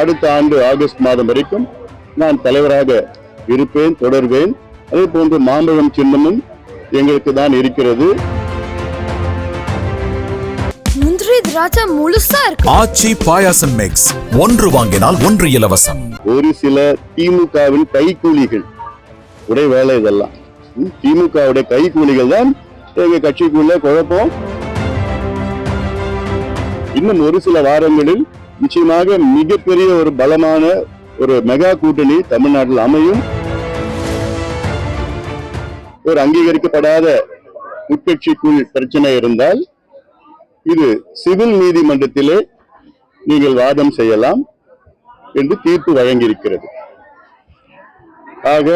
அடுத்த ஆண்டு ஆகஸ்ட் மாதம் வரைக்கும் நான் தலைவராக இருப்பேன் தொடர்வேன். அதே போன்று மாம்பழம் சின்னமும் எங்களுக்கு தான் இருக்கிறது. முந்திரி திராட்சை முழுசா இருக்கு. ஆச்சி பாயாசம் மிக்ஸ் ஒன்று வாங்கினால் ஒன்று இலவசம். ஒரு சில திமுகவின் கைக்கூலிகள் உடைய வேலை இதெல்லாம். திமுகவுடைய கைக்கூலிகள் தான் எங்க கட்சிக்குள்ள குழப்பம். இன்னும் ஒரு சில வாரங்களில் நிச்சயமாக மிகப்பெரிய ஒரு பலமான ஒரு மெகா கூட்டணி தமிழ்நாட்டில் அமையும். ஒரு அங்கீகரிக்கப்படாத உட்கட்சிக்குள் பிரச்சனை இருந்தால் இது சிவில் நீதிமன்றத்திலே நீங்கள் வாதம் செய்யலாம் என்று தீர்ப்பு வழங்கியிருக்கிறது. ஆக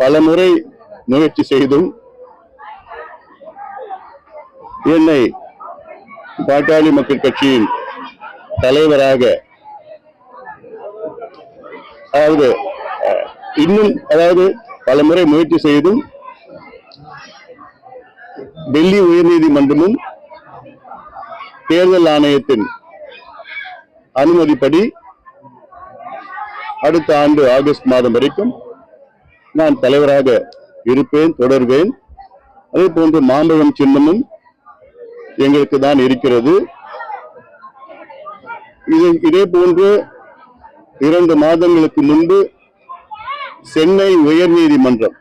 பலமுறை முயற்சி செய்தும் என்னை பாட்டாளி மக்கள் கட்சியின் தலைவராக அதாவது இன்னும் அதாவது பலமுறை முயற்சி செய்தும் டெல்லி உயர்நீதிமன்றமும் தேர்தல் ஆணையத்தின் அனுமதிப்படி அடுத்த ஆண்டு ஆகஸ்ட் மாதம் வரைக்கும் நான் தலைவராக இருப்பேன் தொடர்வேன். அதே போன்று மாம்பழம் சின்னமும் எங்களுக்கு தான் இருக்கிறது. இது இதே போன்று இரண்டு மாதங்களுக்கு முன்பு சென்னை உயர் நீதிமன்றம்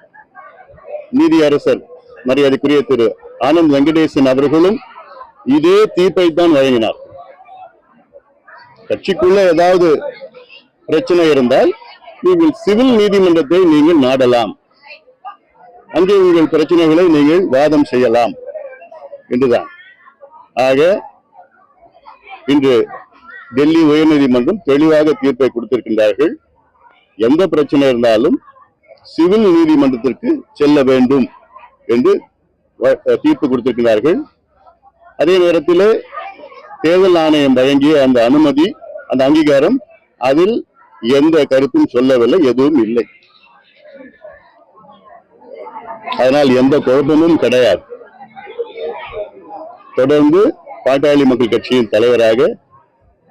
நீதியரசர் மரியாதைக்குரிய திரு ஆனந்த் வெங்கடேசன் அவர்களும் இதே தீர்ப்பை தான் வழங்கினார். கட்சிக்குள்ள ஏதாவது பிரச்சனை இருந்தால் நீங்கள் சிவில் நீதிமன்றத்தை நீங்கள் நாடலாம். அங்கே உங்கள் பிரச்சனைகளை நீங்கள் வாதம் செய்யலாம். என்றுதான். ஆக இன்று டெல்லி உயர்நீதிமன்றம் தெளிவாக தீர்ப்பை கொடுத்திருக்கின்றார்கள். எந்த பிரச்சனை இருந்தாலும் சிவில் நீதிமன்றத்திற்கு செல்ல வேண்டும் என்று தீர்ப்பு கொடுத்திருக்கிறார்கள் அதே நேரத்தில் தேர்தல் ஆணையம் வழங்கிய அந்த அனுமதி அந்த அங்கீகாரம் அதில் எந்த கருத்தும் சொல்லவில்லை எதுவும் இல்லை. அதனால் எந்த குழப்பமும் கிடையாது. தொடர்ந்து பாட்டாளி மக்கள் கட்சியின் தலைவராக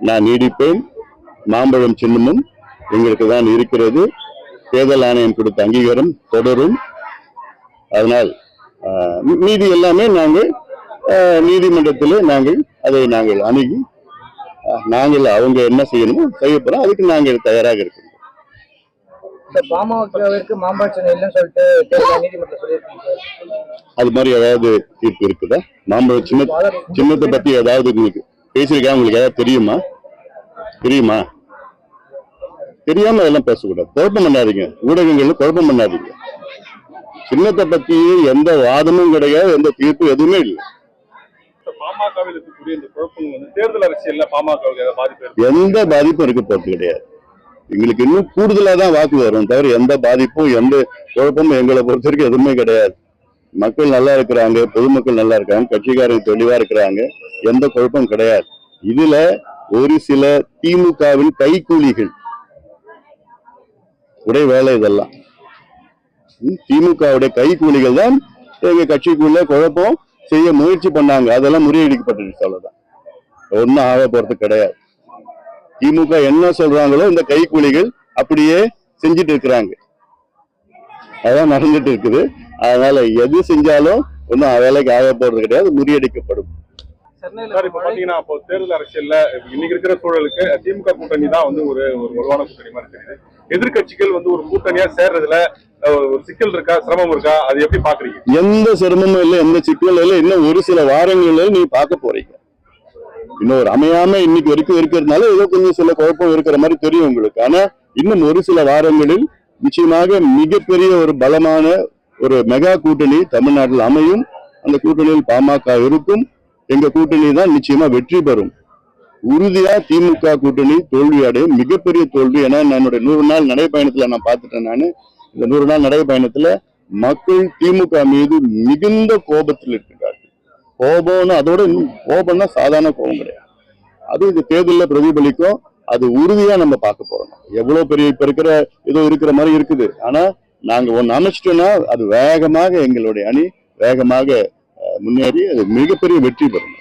நான் நீடிப்பேன். மாம்பழம் சின்னமும் எங்களுக்கு தான் இருக்கிறது. தேர்தல் ஆணையம் கொடுத்த அங்கீகாரம் தொடரும். அதனால் மீதி எல்லாமே நாங்கள் நீதிமன்றத்திலே நாங்கள் அதை நாங்கள் அணுகி நாங்கள் அவங்க என்ன செய்யணுமோ செய்ய போறோம். அதுக்கு நாங்கள் தயாராக சார் அது மாதிரி ஏதாவது தீர்ப்பு இருக்குதா? மாம்பழம் சின்ன சின்னத்தை பத்தி ஏதாவது உங்களுக்கு பேசியிருக்கா உங்களுக்கு ஏதாவது தெரியுமா? தெரியுமா? தெரியாம அதெல்லாம் பேசக்கூடாது. குழப்பம் பண்ணாதீங்க. ஊடகங்கள்ல குழப்பம் பண்ணாதீங்க. சின்னத்தை பத்தி எந்த வாதமும் கிடையாது எந்த தீர்ப்பு எதுவுமே இல்லை. பாமகவில் இருக்கக்கூடிய இந்த குழப்பங்கள் வந்து தேர்தல் அரசியல்ல பாமகவுக்கு ஏதாவது பாதிப்பு ஏற்படுத்தும் எந்த பாதிப்பும் இருக்க போறது கிடையாது. எங்களுக்கு இன்னும் கூடுதலா தான் வாக்கு வரும். தவிர எந்த பாதிப்பும் எந்த குழப்பமும் எங்களை பொறுத்த வரைக்கும் எதுவுமே கிடையாது. மக்கள் நல்லா இருக்கிறாங்க பொதுமக்கள் நல்லா இருக்காங்க கட்சிக்காரங்க தெளிவா இருக்கிறாங்க எந்த குழப்பமும் கிடையாது. இதுல ஒரு சில திமுகவின் கைக்கூலிகள் உடைய வேலை இதெல்லாம். திமுகவுடைய கைக்கூலிகள் தான் எங்க கட்சிக்குள்ள குழப்பம் செய்ய முயற்சி பண்ணாங்க. அதெல்லாம் முறியடிக்கப்பட்டுருச்சு அவ்வளவுதான். ஒன்றும் ஆக போறது கிடையாது. திமுக என்ன சொல்றாங்களோ இந்த கைக்கூலிகள் அப்படியே செஞ்சுட்டு இருக்கிறாங்க. அதான் நடந்துட்டு இருக்குது. அதனால எது செஞ்சாலும் ஒன்றும் வேலைக்கு ஆக போறது கிடையாது முறியடிக்கப்படும். சார் இப்ப பாத்தீங்கன்னா அப்போ தேர்தல் அரசியல்ல இன்னைக்கு இருக்கிற சூழலுக்கு திமுக கூட்டணி தான் வந்து ஒரு ஒரு வலுவான கூட்டணி மாதிரி தெரியுது. எதிர்க்கட்சிகள் வந்து ஒரு கூட்டணியா சேர்றதுல ஒரு சிக்கல் இருக்கா சிரமம் இருக்கா? அது எப்படி பாக்குறீங்க? எந்த சிரமமும் இல்லை எந்த சிக்கலும் இல்லை. இன்னும் ஒரு சில வாரங்கள்ல நீ பார்க்க போறீங்க. இன்னும் ஒரு அமையாம இன்னைக்கு வரைக்கும் இருக்கிறதுனால ஏதோ கொஞ்சம் சில குழப்பம் இருக்கிற மாதிரி தெரியும் உங்களுக்கு. ஆனா இன்னும் ஒரு சில வாரங்களில் நிச்சயமாக மிகப்பெரிய ஒரு பலமான ஒரு மெகா கூட்டணி தமிழ்நாட்டில் அமையும். அந்த கூட்டணியில் பாமக இருக்கும். எங்க கூட்டணி தான் நிச்சயமா வெற்றி பெறும். உறுதியா திமுக கூட்டணி தோல்வி அடையும். மிகப்பெரிய தோல்வி. ஏன்னா என்னுடைய நூறு நாள் நடைப்பயணத்துல நான் பார்த்துட்டேன் நான். இந்த நூறு நாள் நடைப்பயணத்துல மக்கள் திமுக மீது மிகுந்த கோபத்தில் இருக்கிறார்கள் கோபம்னு அதோட கோபம்னா சாதாரண கோபம் கிடையாது. அது இந்த தேர்தலில் பிரதிபலிக்கும். அது உறுதியா நம்ம பார்க்க போறோம். எவ்வளவு பெரிய இப்ப இருக்கிற ஏதோ இருக்கிற மாதிரி இருக்குது. ஆனா நாங்க ஒன்னு அமைச்சிட்டோம்னா அது வேகமாக எங்களுடைய அணி வேகமாக முன்னேறி அது மிகப்பெரிய வெற்றி பெறும்.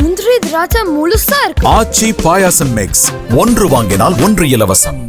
முந்திரி திராட்சை முழுசா இருக்கு. ஆச்சி பாயாசம் மிக்ஸ் ஒன்று வாங்கினால் ஒன்று இலவசம்.